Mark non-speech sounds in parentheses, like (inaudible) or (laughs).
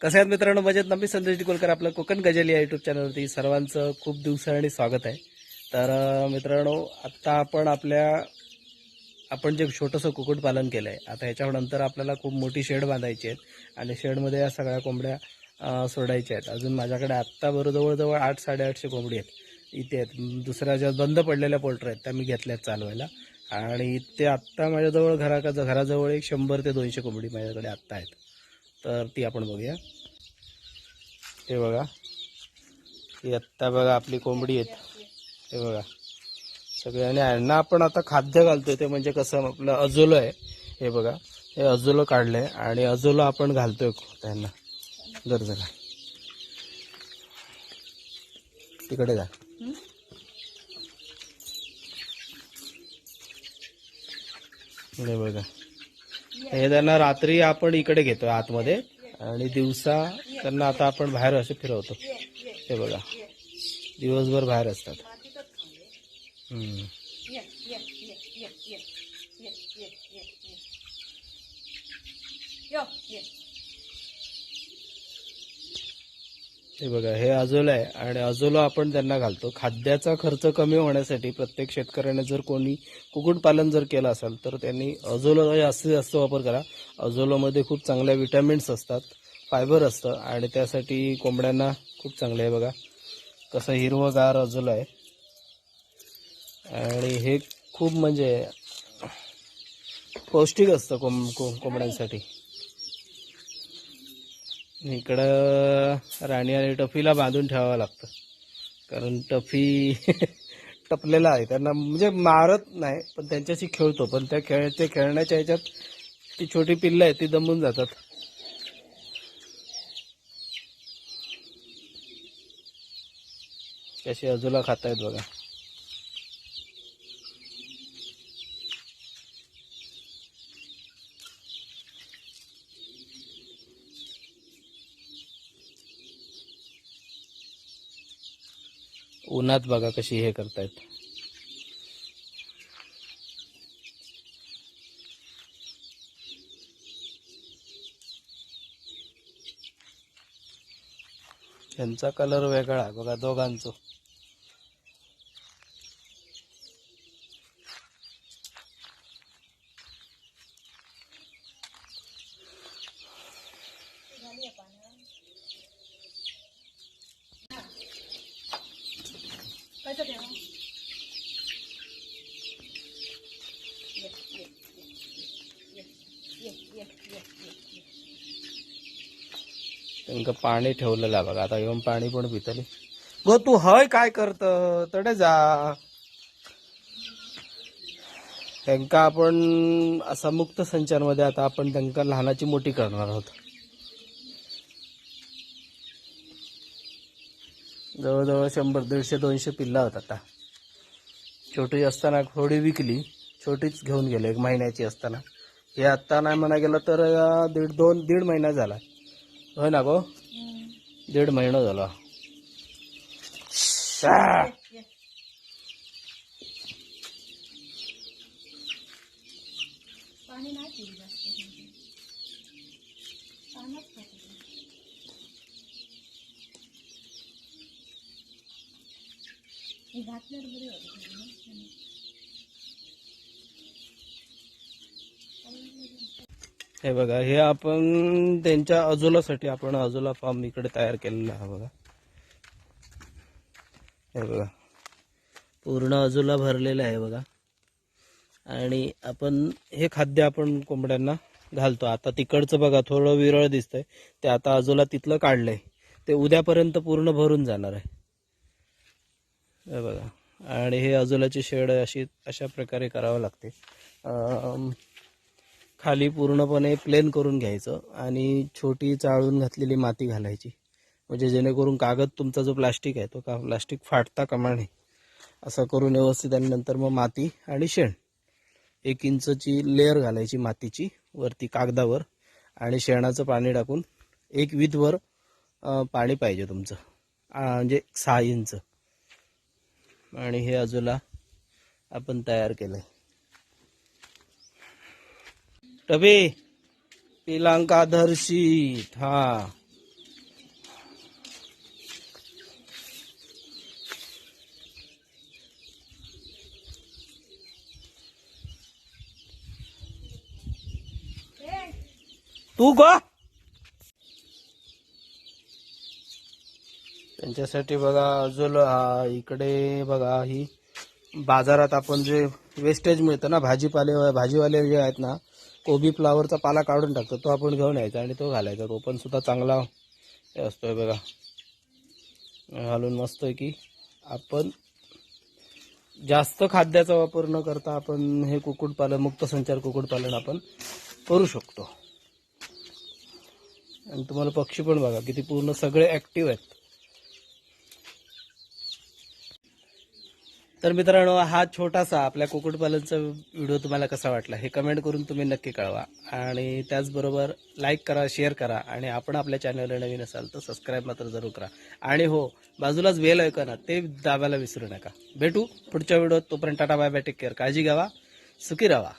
कसं आहेत मित्रांनो? मजेत? नमी संदेश डिकोलकर आपलं कोकण गजल या युट्यूब चॅनलवरती सर्वांचं खूप दिवसांनी स्वागत आहे. तर मित्रांनो आत्ता आपण आपल्या आपण जे छोटंसं कुक्कुटपालन केलं आहे आता ह्याच्यानंतर आपल्याला खूप मोठी शेड बांधायची आहेत आणि शेडमध्ये या सगळ्या कोंबड्या सोडायच्या आहेत. अजून माझ्याकडे आत्ता बरोबर जवळजवळ आठ साडेआठशे कोंबडी आहेत. इथे आहेत. दुसऱ्या ज्या बंद पडलेल्या पोल्ट्री आहेत त्या मी घेतल्या आहेत चालवायला. आणि ते आत्ता माझ्याजवळ घराक घराजवळ एक शंभर ते दोनशे कोंबडी माझ्याकडे आत्ता आहेत. तर ती आपण बघूया. हे बघा. ही आत्ता बघा आपली कोंबडी आहेत. हे बघा. सगळे आणि यांना आपण आता खाद्य घालतोय. ते म्हणजे कसं आपलं अजोलो आहे. हे बघा. हे अजोलो काढलंय आणि अजोलो आपण घालतोय त्यांना. जर जरा. तिकडे जा. हे बघा. हे त्यांना रात्री आपण इकडे घेतो आतमध्ये आणि दिवसा त्यांना आता आपण बाहेर असे फिरवतो. हे बघा. दिवसभर बाहेर असतात. हम्म. हे बघा हे अजोल आहे आणि अजोला आपण त्यांना घालतो. खाद्याचा खर्च कमी होण्यासाठी प्रत्येक शेतकऱ्याने जर कोणी कुक्कुटपालन जर केलं असेल तर त्यांनी अजोला जास्तीत जास्त वापर करा. अजोलोमध्ये खूप चांगल्या विटॅमिन्स असतात फायबर असतं आणि त्यासाठी कोंबड्यांना खूप चांगलं आहे बघा. कसं हिरवंगार अजोला आहे. आणि हे खूप म्हणजे पौष्टिक असतं कोंब को कोंबड्यांसाठी. इकडं राणी आणि टफीला बांधून ठेवावं लागतं. कारण टफी (laughs) टपलेला आहे. त्यांना म्हणजे मारत नाही पण त्यांच्याशी खेळतो. पण त्या खेळ ते खेळण्याच्या ह्याच्यात ती छोटी पिल्लं आहे ती दमून जातात. कशी अजूला खातायत बघा. उन्हात बघा कशी हे करतायत. त्यांचा कलर वेगळा बघा दोघांचो. त्यांका पाणी ठेवलेलं आहे बघा. आता येऊन पाणी पण पितले. गो तू हय काय करत? तडे जा. त्यांका आपण असा मुक्त संचारमध्ये आता आपण त्यांका लहानाची मोठी करणार आहोत. जवळजवळ शंभर दीडशे दोनशे पिल्ला होत आता. छोटी असताना थोडी विकली छोटीच घेऊन गेलो एक महिन्याची असताना. हे आत्ता नाही म्हणा गेलं तर दीड दोन दीड महिना झाला. होय ना गो? दीड महिना झाला. शा. हे? बघा हे आपण त्यांच्या अजोलासाठी आपण अजोला फार्म इकडे तयार केलेला आहे बघा. हे बघा. पूर्ण अजोला भरलेला आहे बघा. आणि आपण हे खाद्य आपण कोंबड्यांना घालतो. आता तिकडचं बघा थोडं विरळ दिसतंय. ते आता अजोला तिथलं काढलंय. ते उद्यापर्यंत पूर्ण भरून जाणार आहे. हे बघा. आणि हे अजोलाची शेड अशी अशा प्रकारे करावं लागते. खाली पूर्णपणे प्लेन करून घ्यायचं आणि छोटी चाळून घातलेली माती घालायची. म्हणजे जेणेकरून कागद तुमचा जो प्लास्टिक आहे तो का प्लास्टिक फाटता कामा नये. असं करून व्यवस्थित आणि नंतर मग माती आणि शेण. एक इंचची लेअर घालायची मातीची वरती कागदावर आणि शेणाचं पाणी टाकून एक विधवर पाणी पाहिजे तुमचं. म्हणजे सहा इंच. आणि हे आजूला आपण तयार केलंय. टबे पिलांका धर्शी हा. तू का त्यांच्यासाठी बघा अजून इकडे बघा ही बाजारात आपण जे वेस्टेज मिळतं ना भाजीपाले भाजीवाले जे आहेत ना कोबी फ्लावरचा पाला काढून टाकतो तो आपण घेऊन यायचा आणि तो घालायचा. तो पण सुद्धा चांगला हे असतोय बघा. घालून मस्त आहे की आपण जास्त खाद्याचा वापर न करता आपण हे कुक्कुटपालन मुक्त संचार कुक्कुटपालन आपण करू शकतो. आणि तुम्हाला पक्षी पण बघा किती पूर्ण सगळे ॲक्टिव्ह आहेत. तर मित्रांनो हा छोटासा आपल्या कुक्कुटपालनचा व्हिडिओ तुम्हाला कसा वाटला हे कमेंट करून तुम्ही नक्की कळवा. आणि त्याचबरोबर लाईक करा शेअर करा आणि आपण आपल्या चॅनलला नवीन असाल तर सबस्क्राईब मात्र जरूर करा. आणि हो बाजूलाच बेल ऐकना ते दाबायला विसरू नका. भेटू पुढच्या व्हिडिओत. तोपर्यंत tata bye bye take care काळजी घ्यावा सुखी राहा.